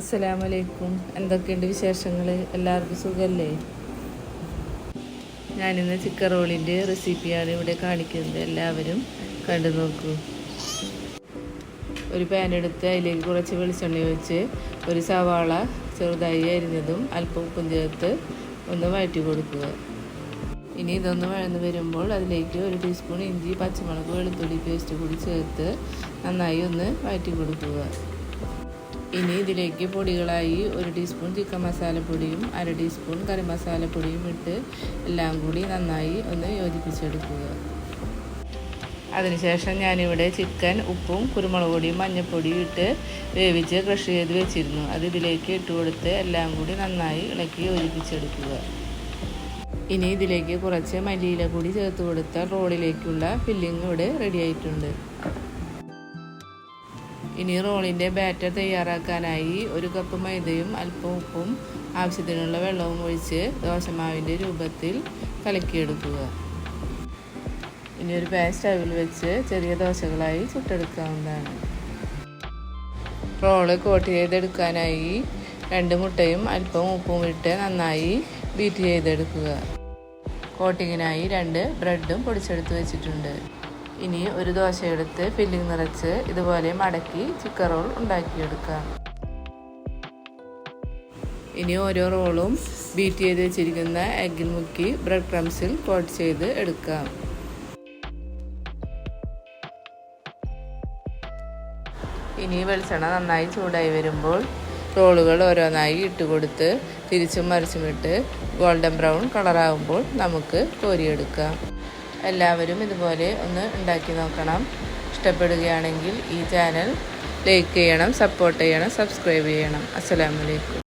അസ്സലാമലൈക്കും. എന്തൊക്കെയുണ്ട് വിശേഷങ്ങൾ എല്ലാവർക്കും സുഖമല്ലേ ഞാനിന്ന് ചിക്കൻ റോളിന്റെ റെസിപ്പിയാണ് ഇവിടെ കാണിക്കുന്നത്. എല്ലാവരും കണ്ടു നോക്കൂ. ഒരു പാൻ എടുത്ത് അതിലേക്ക് കുറച്ച് വെളിച്ചെണ്ണ ഒഴിച്ച് ഒരു സവാള ചെറുതായി അരിഞ്ഞതും അല്പം ഉപ്പും ചേർത്ത് ഒന്ന് വഴറ്റി കൊടുക്കുക. ഇനി ഇതൊന്ന് വഴന്ന് വരുമ്പോൾ അതിലേക്ക് ഒരു ടീസ്പൂൺ ഇഞ്ചി പച്ചമുളക് വെളുത്തുള്ളി പേസ്റ്റ് കൂടി ചേർത്ത് നന്നായി ഒന്ന് വഴറ്റി കൊടുക്കുക. ഇനി ഇതിലേക്ക് പൊടികളായി ഒരു ടീസ്പൂൺ ചിക്കൻ മസാലപ്പൊടിയും അര ടീസ്പൂൺ കറി മസാലപ്പൊടിയും ഇട്ട് എല്ലാം കൂടി നന്നായി ഒന്ന് യോജിപ്പിച്ചെടുക്കുക. അതിനുശേഷം ഞാനിവിടെ ചിക്കൻ ഉപ്പും കുരുമുളക് പൊടിയും മഞ്ഞൾപ്പൊടിയും ഇട്ട് വേവിച്ച് ക്രഷ് ചെയ്ത് വെച്ചിരുന്നു. അത് ഇതിലേക്ക് ഇട്ട് കൊടുത്ത് എല്ലാം കൂടി നന്നായി ഇളക്കി യോജിപ്പിച്ചെടുക്കുക. ഇനി ഇതിലേക്ക് കുറച്ച് മല്ലിയില കൂടി ചേർത്ത് കൊടുത്താൽ റോളിലേക്കുള്ള ഫില്ലിംഗ് ഇവിടെ റെഡി ആയിട്ടുണ്ട്. ഇനി റോളിന്റെ ബാറ്റർ തയ്യാറാക്കാനായി ഒരു കപ്പ് മൈദയും അല്പം ഉപ്പും ആവശ്യത്തിനുള്ള വെള്ളവും ഒഴിച്ച് ദോശമാവിന്റെ രൂപത്തിൽ കലക്കിയെടുക്കുക. ഇനി ഒരു പാൻ സ്റ്റവിൽ വെച്ച് ചെറിയ ദോശകളായി ചുട്ടെടുക്കാവുന്നതാണ്. റോൾ കോട്ട് ചെയ്തെടുക്കാനായി രണ്ട് മുട്ടയും അല്പം ഉപ്പും ഇട്ട് നന്നായി ബീറ്റ് ചെയ്തെടുക്കുക. കോട്ടിങ്ങിനായി രണ്ട് ബ്രെഡും പൊടിച്ചെടുത്ത് വെച്ചിട്ടുണ്ട്. ഇനി ഒരു ദോശ എടുത്ത് ഫില്ലിംഗ് നിറച്ച് ഇതുപോലെ മടക്കി ചിക്കൻ റോൾ ഉണ്ടാക്കിയെടുക്കാം. ഇനി ഓരോ റോളും ബീറ്റ് ചെയ്ത് വെച്ചിരിക്കുന്ന എഗ്ഗിൽ മുക്കി ബ്രെഡ് ക്രംസിൽ കോട്ട് ചെയ്ത് എടുക്കാം. ഇനി വെളിച്ചെണ്ണ നന്നായി ചൂടായി വരുമ്പോൾ റോളുകൾ ഓരോന്നായി ഇട്ട് കൊടുത്ത് തിരിച്ചും മറിച്ചുമിട്ട് ഗോൾഡൻ ബ്രൗൺ കളറാകുമ്പോൾ നമുക്ക് കോരിയെടുക്കാം. എല്ലാവരും ഇതുപോലെ ഒന്ന് ഉണ്ടാക്കി നോക്കണം. ഇഷ്ടപ്പെടുകയാണെങ്കിൽ ഈ ചാനൽ ലൈക്ക് ചെയ്യണം സപ്പോർട്ട് ചെയ്യണം സബ്സ്ക്രൈബ് ചെയ്യണം. അസ്സലാമലൈക്കും